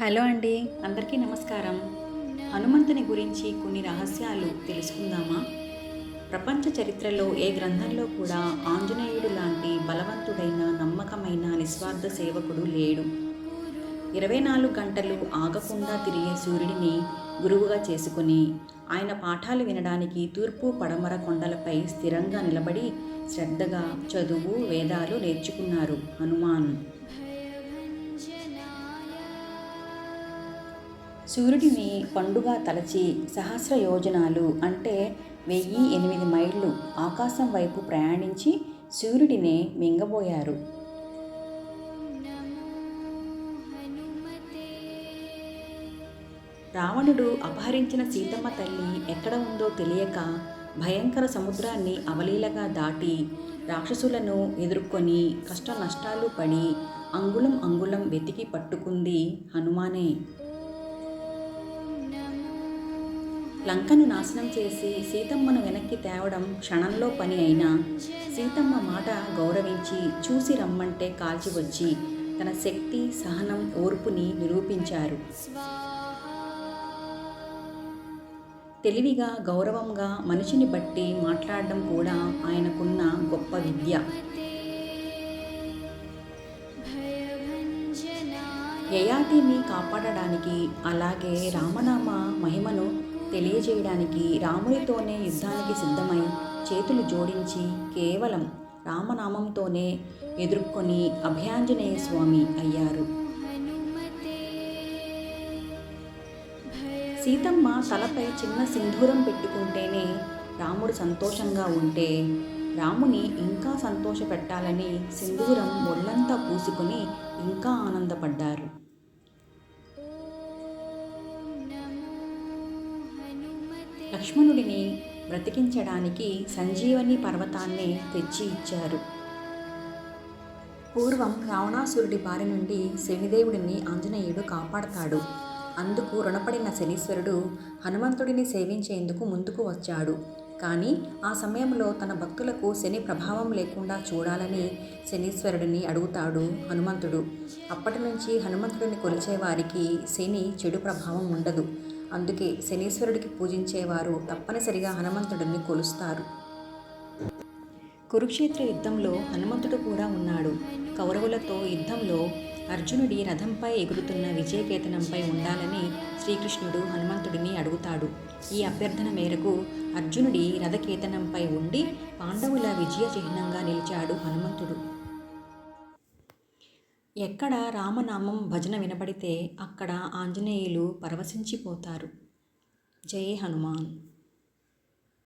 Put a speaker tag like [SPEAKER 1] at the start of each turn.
[SPEAKER 1] Hello అండి అందరికీ నమస్కారం. హనుమంతుని గురించి కొన్ని రహస్యాలు తెలుసుకుందామా? ప్రపంచ చరిత్రలో ఏ గ్రంథంలో కూడా ఆంజనేయుడు లాంటి బలవంతుడైన నమ్మకమైన నిస్వార్థ సేవకుడు లేడు. ఇరవై నాలుగు గంటలు ఆగకుండా తిరిగే సూర్యుడిని గురువుగా చేసుకుని ఆయన పాఠాలు వినడానికి తూర్పు పడమర కొండలపై స్థిరంగా నిలబడి శ్రద్ధగా చదువు వేదాలు నేర్చుకున్నారు హనుమాన్. సూర్యుడిని పండుగ తలచి సహస్ర యోజనాలు అంటే వెయ్యి ఎనిమిది మైళ్ళు ఆకాశం వైపు ప్రయాణించి సూర్యుడిని మింగబోయారు. రావణుడు అపహరించిన సీతమ్మ తల్లి ఎక్కడ ఉందో తెలియక భయంకర సముద్రాన్ని అవలీలగా దాటి రాక్షసులను ఎదుర్కొని కష్ట నష్టాలు పడి అంగుళం అంగుళం వెతికి పట్టుకుంది హనుమానే. లంకను నాశనం చేసి సీతమ్మను వెనక్కి తేవడం క్షణంలో పని అయినా సీతమ్మ మాట గౌరవించి చూసి రమ్మంటే కాల్చి వచ్చి తన శక్తి సహనం ఓర్పుని నిరూపించారు. తెలివిగా గౌరవంగా మనిషిని బట్టి మాట్లాడడం కూడా ఆయనకున్న గొప్ప విద్య. యయాతిని కాపాడడానికి అలాగే రామనామ మహిమను తెలియజేయడానికి రామునితోనే యుద్ధానికి సిద్ధమై చేతులు జోడించి కేవలం రామనామంతోనే ఎదుర్కొని అభయాంజనేయ స్వామి అయ్యారు. సీతమ్మ తలపై చిన్న సింధూరం పెట్టుకుంటేనే రాముడు సంతోషంగా ఉంటే రాముని ఇంకా సంతోష పెట్టాలని సింధూరం ఒళ్ళంతా పూసుకుని ఇంకా ఆనందపడ్డారు. లక్ష్మణుడిని బ్రతికించడానికి సంజీవని పర్వతాన్ని తెచ్చి ఇచ్చారు. పూర్వం రావణాసురుడి బారి నుండి శనిదేవుడిని ఆంజనేయుడు కాపాడతాడు. అందుకు రుణపడిన శనీశ్వరుడు హనుమంతుడిని సేవించేందుకు ముందుకు వచ్చాడు. కానీ ఆ సమయంలో తన భక్తులకు శని ప్రభావం లేకుండా చూడాలని శనీశ్వరుడిని అడుగుతాడు హనుమంతుడు. అప్పటి నుంచి హనుమంతుడిని కొలిచేవారికి శని చెడు ప్రభావం ఉండదు. అందుకే శనీశ్వరుడికి పూజించేవారు తప్పనిసరిగా హనుమంతుడిని కొలుస్తారు. కురుక్షేత్ర యుద్ధంలో హనుమంతుడు కూడా ఉన్నాడు. కౌరవులతో యుద్ధంలో అర్జునుడి రథంపై ఎగురుతున్న విజయకేతనంపై ఉండాలని శ్రీకృష్ణుడు హనుమంతుడిని అడుగుతాడు. ఈ అభ్యర్థన మేరకు అర్జునుడి రథకేతనంపై ఉండి పాండవుల విజయ చిహ్నంగా నిలిచాడు హనుమంతుడు. ఎక్కడ రామనామం భజన వినబడితే అక్కడ ఆంజనేయులు పరవశించిపోతారు. జై హనుమాన్.